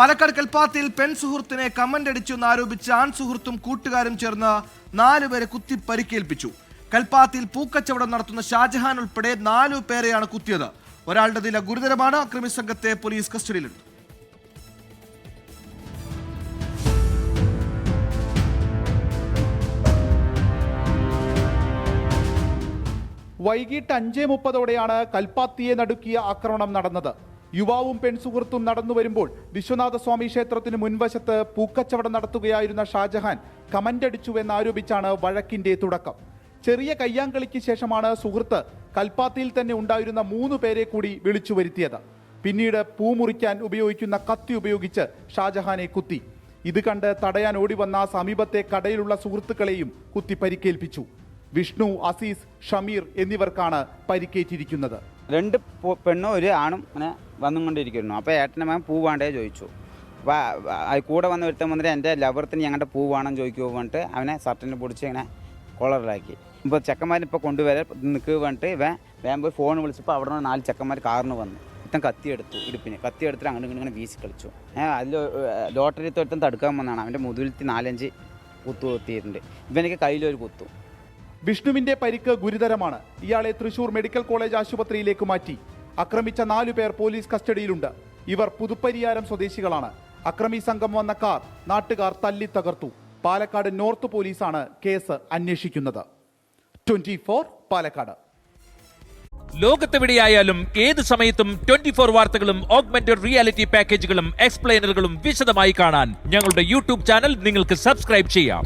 പാലക്കാട് കൽപ്പാത്തിയിൽ പെൺ സുഹൃത്തിനെ കമന്റ് അടിച്ചെന്ന് ആൺ സുഹൃത്തും കൂട്ടുകാരും ചേർന്ന് നാലുപേരെ കുത്തി പരിക്കേൽപ്പിച്ചു. കൽപ്പാത്തിയിൽ പൂക്കച്ചവടം നടത്തുന്ന ഷാജഹാൻ ഉൾപ്പെടെ നാലു പേരെയാണ് കുത്തിയത്. ഒരാളുടെ നില ഗുരുതരമാണ്. അക്രമി സംഘത്തെ പോലീസ് കസ്റ്റഡിയിലെടുത്തു വൈകിട്ട് അഞ്ചേ മുപ്പതോടെയാണ് കൽപ്പാത്തിയെ നടുക്കിയ ആക്രമണം നടന്നത്. യുവാവും പെൺസുഹൃത്തും നടന്നു വരുമ്പോൾ വിശ്വനാഥസ്വാമി ക്ഷേത്രത്തിന് മുൻവശത്ത് പൂക്കച്ചവടം നടത്തുകയായിരുന്ന ഷാജഹാൻ കമന്റടിച്ചുവെന്നാരോപിച്ചാണ് വഴക്കിന്റെ തുടക്കം. ചെറിയ കയ്യാങ്കളിക്ക് ശേഷമാണ് സുഹൃത്ത് കൽപ്പാത്തിയിൽ തന്നെ ഉണ്ടായിരുന്ന മൂന്ന് പേരെ കൂടി വിളിച്ചു വരുത്തിയത്. പിന്നീട് പൂ മുറിക്കാൻ ഉപയോഗിക്കുന്ന കത്തി ഉപയോഗിച്ച് ഷാജഹാനെ കുത്തി. ഇത് കണ്ട് തടയാൻ ഓടി വന്ന സമീപത്തെ കടയിലുള്ള സുഹൃത്തുക്കളെയും കുത്തി പരിക്കേൽപ്പിച്ചു. വിഷ്ണു അസീസ് ഷമീർ എന്നിവർക്കാണ് പരിക്കേറ്റിരിക്കുന്നത്. രണ്ട് പെണ്ണും ഒരു ആണും ഇങ്ങനെ വന്നുകൊണ്ടിരിക്കുന്നു. അപ്പോൾ ഏട്ടന്റെ മകൻ പൂ വേണ്ടേ ചോദിച്ചു അപ്പോൾ കൂടെ വന്ന് ഒരുത്തൻ വന്നിട്ട് എന്റെ ലവറത്തിന് ഞങ്ങളുടെ പൂ വേണം ചോദിക്കുമോ പറഞ്ഞിട്ട് അവനെ ഷർട്ടിന് പിടിച്ച് ഇങ്ങനെ കോളറിലാക്കി ഇപ്പോൾ ചെക്കന്മാരിപ്പോൾ കൊണ്ടുവരാൻ നിൽക്കുക പറഞ്ഞിട്ട് ഇവൻ വേഗം പോയി ഫോൺ വിളിച്ചപ്പോൾ അവിടെ നിന്ന് നാല് ചെക്കന്മാർ കാറിന് വന്നു. ഇത്തം കത്തി എടുത്തു ഇടുപ്പിന്. കത്തി എടുത്തിട്ട് അങ്ങോട്ട് ഇങ്ങനെ വീശി കളിച്ചു. അതിൽ ലോട്ടറി തൊട്ടും തടുക്കാൻ വന്നതാണ്. അവന്റെ മുതുകിലത്തി നാലഞ്ച് കുത്തു കുത്തിയിട്ടുണ്ട്. ഇവനക്ക് കയ്യിലൊരു കുത്തു. വിഷ്ണുവിന്റെ പരിക്ക് ഗുരുതരമാണ്. ഇയാളെ തൃശൂർ മെഡിക്കൽ കോളേജ് ആശുപത്രിയിലേക്ക് മാറ്റി. ആക്രമിച്ച നാലു പേർ പോലീസ് കസ്റ്റഡിയിലുണ്ട്. ഇവർ പുതുപ്പരിയാരം സ്വദേശികളാണ്. അക്രമി സംഘം വന്ന കാർ നാട്ടുകാർ തല്ലി തകർത്തു. പാലക്കാട് നോർത്ത് പോലീസാണ് കേസ് അന്വേഷിക്കുന്നത്. Twenty four Palakkad. ലോകത്തെവിടെയായാലും ഏത് സമയത്തും ട്വന്റി ഫോർ വാർത്തകളും ഓഗ്മെന്റഡ് റിയാലിറ്റി പാക്കേജുകളും എക്സ്പ്ലെയിനറുകളും വിശദമായി കാണാൻ ഞങ്ങളുടെ യൂട്യൂബ് ചാനൽ നിങ്ങൾക്ക് സബ്സ്ക്രൈബ് ചെയ്യാം.